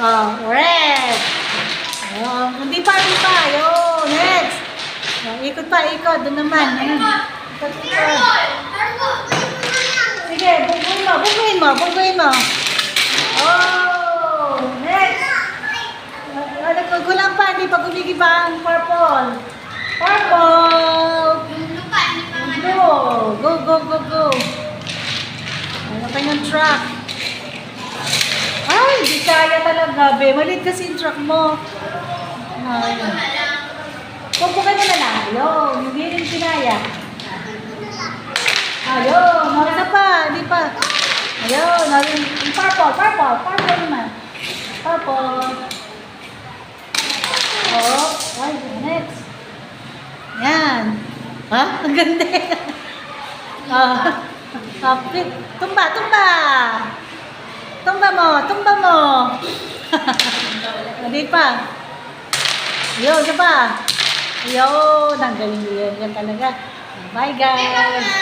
Oh, red. Oh, hindi pa, hindi pa. Ayun, next. Oh, ikot pa, ikot. Doon naman. Ikot, ikot. Sige, bungguin mo, bungguin mo, bungguin mo. Oh, next. Ano ko, gulang pa, hindi pa gumigiba ang purple. Purple. Go, go, go, go. Ano pa yung truck? Kaya talaga, be. Malit kasi yung truck mo. Ay. Pupukan mo na lang. Ayun, hindi rin kinaya. Ayun, no, isa pa, hindi pa. Ayun, yung purple, purple, purple naman. Purple. Oh, ay, next. Yan. Ha? Ang ganda. Ah, kapit. Tumba, tumba. Tumba mo, tumba mo. Hindi pa. Ayun, isa pa. Ayun, ang galing yan. Yan talaga. Bye, guys.